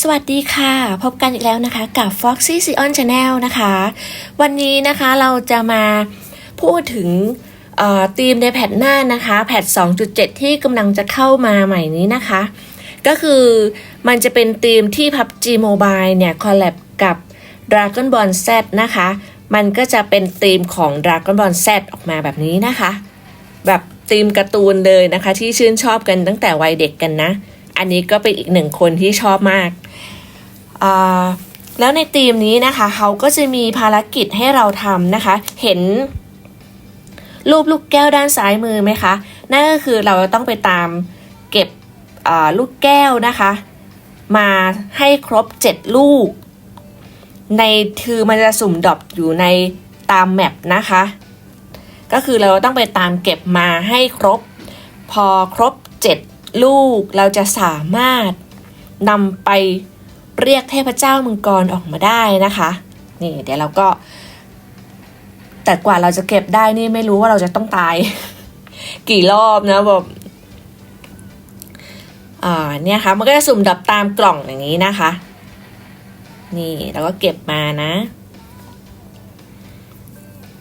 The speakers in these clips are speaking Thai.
สวัสดีค่ะ พบกันอีกแล้วนะคะ กับ Foxy s e o n Channel นะคะ วันนี้นะคะเราจะมาพูดถึงธีมในแพทหน้านะคะ แพท 2.7 ที่กำลังจะเข้ามาใหม่นี้นะคะ ก็คือมันจะเป็นธีมที่ PUBG Mobile เนี่ยคอลแลบกับ Dragon Ball Z นะคะ มันก็จะเป็นธีมของ Dragon Ball Z ออกมาแบบนี้นะคะ แบบ ธีมการ์ตูนเลยนะคะ ที่ชื่นชอบกันตั้งแต่วัยเด็กกันนะ อันนี้ก็เป็นอีกหนึ่งคนที่ชอบมากแล้วในธีมนี้นะคะเขาก็จะมีภารกิจให้เราทำนะคะ เห็นรูปลูกแก้วด้านซ้ายมือไหมคะนั่นก็คือเราจะต้องไปตามเก็บลูกแก้วนะคะ มาให้ครบ 7 ลูก ในคือมันจะสุ่มดรอปอยู่ในตามแมปนะคะ ก็คือเราต้องไปตามเก็บมาให้ครบ พอครบ 7 ลูกเราจะสามารถนำไปเรียกเทพเจ้ามังกรออกมาได้นะคะนี่เดี๋ยวเราก็ แต่กว่าเราจะเก็บได้นี่ไม่รู้ว่าเราจะต้องตาย กี่รอบนะแบบอ่าเนี่ยค่ะมันก็จะสุ่มดับตามกล่องอย่างนี้นะคะ นี่เราก็เก็บมานะ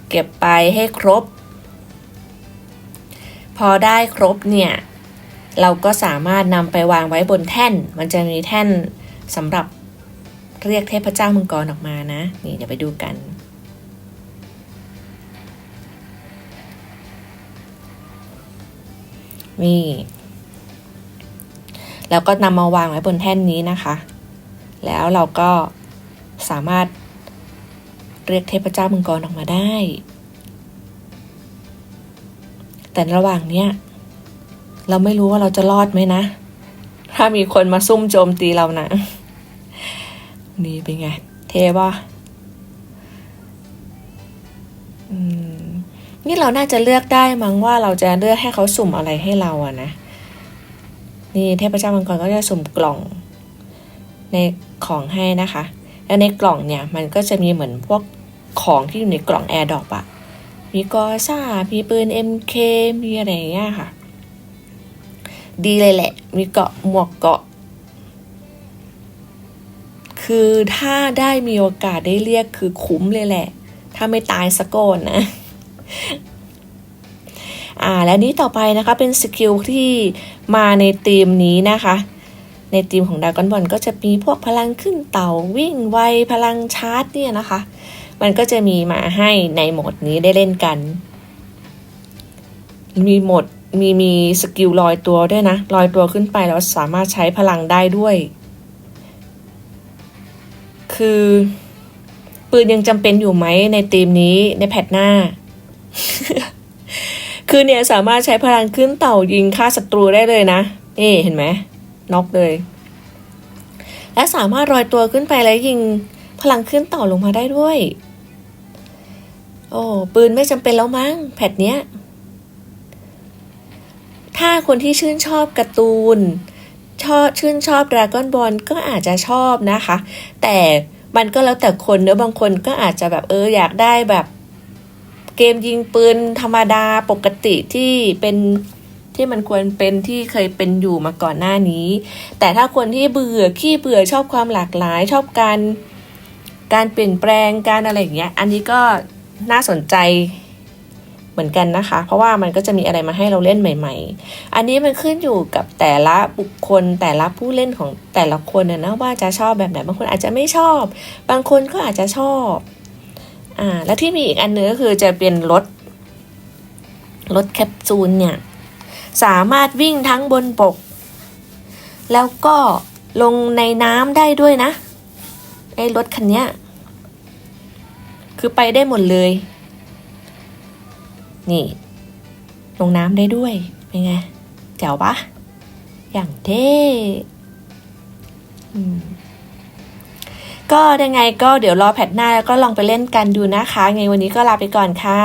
เก็บไปให้ครบ พอได้ครบเนี่ย เราก็สามารถนำไปวางไว้บนแท่น มันจะมีแท่นสำหรับเรียกเทพเจ้ามังกรออกมานะ นี่เดี๋ยวไปดูกัน นี่ แล้วก็นำมาวางไว้บนแท่นนี้นะคะ แล้วเราก็สามารถเรียกเทพเจ้ามังกรออกมาได้ แต่ระหว่างเนี้ยเราไม่รู้ว่าเราจะรอดไหมนะ ถ้ามีคนมาซุ่มโจมตีเรานะ นี่เป็นไง เทปะอืมนี่เราน่าจะเลือกได้มั้งว่าเราจะเลือกให้เขาสุ่มอะไรให้เราอะนะ นี่เทพเจ้ามังกรก็จะสุ่มกล่อง ในของให้นะคะ แล้วในกล่องเนี่ยมันก็จะมีเหมือนพวกของที่อยู่ในกล่องแอร์ดรอปอะ มีกอซ่า มีปืน MK มีอะไรอย่างเงี้ยค่ะ ดีเลยแหละ มีเกาะหมวกเกาะ คือถ้าได้มีโอกาสได้เรียกคือคุ้มเลยแหละ ถ้าไม่ตายสะก่อนนะอ่าและนี้ต่อไปนะคะเป็นสกิลที่มาในทีมนี้นะคะ ในทีมของดากอนบอลก็จะมีพวกพลังขึ้นเต่าวิ่งไวพลังชาร์จเนี่ยนะคะ มันก็จะมีมาให้ในโหมดนี้ได้เล่นกัน มีโหมดมีมีสกิลลอยตัวด้วยนะลอยตัวขึ้นไปแล้วสามารถใช้พลังได้ด้วย คือปืนยังจำเป็นอยู่ไหมในทีมนี้ในแพทหน้า คือเนี่ยสามารถใช้พลังขึ้นเต่ายิงฆ่าศัตรูได้เลยนะเอ๊เห็นไหมน็อกเลย และสามารถลอยตัวขึ้นไปแล้วยิงพลังขึ้นเต่าลงมาได้ด้วย โอ้ปืนไม่จำเป็นแล้วมั้งแพทเนี้ย ถ้าคนที่ชื่นชอบการ์ตูน ชอบชื่นชอบดราก้อนบอลก็อาจจะชอบนะคะ แต่มันก็แล้วแต่คนเนอะบางคนก็อาจจะแบบเอออยากได้แบบ เกมยิงปืนธรรมดาปกติที่เป็นที่มันควรเป็นที่เคยเป็นอยู่มาก่อนหน้านี้ แต่ถ้าคนที่เบื่อขี้เบื่อชอบความหลากหลาย ชอบการการเปลี่ยนแปลงการอะไรอย่างเงี้ย อันนี้ก็ น่าสนใจเหมือนกันนะคะ เพราะว่ามันก็จะมีอะไรมาให้เราเล่นใหม่ ๆ อันนี้มันขึ้นอยู่กับแต่ละบุคคลแต่ละผู้เล่นของแต่ละคนนะนะว่าจะชอบแบบไหนบางคนอาจจะไม่ชอบ บางคนก็อาจจะชอบอ่าแล้วที่มีอีกอันนึงก็คือจะเป็นรถรถแคปซูลเนี่ยสามารถวิ่งทั้งบนบก แล้วก็ลงในน้ำได้ด้วยนะไอ้รถคันเนี้ย คือไปได้หมดเลย นี่ ลงน้ำได้ด้วย เป็นไง แจ๋วปะอย่างเท่ก็ยังไงก็เดี๋ยวรอแพทหน้าแล้วก็ลองไปเล่นกันดูนะคะ ไงวันนี้ก็ลาไปก่อนค่ะ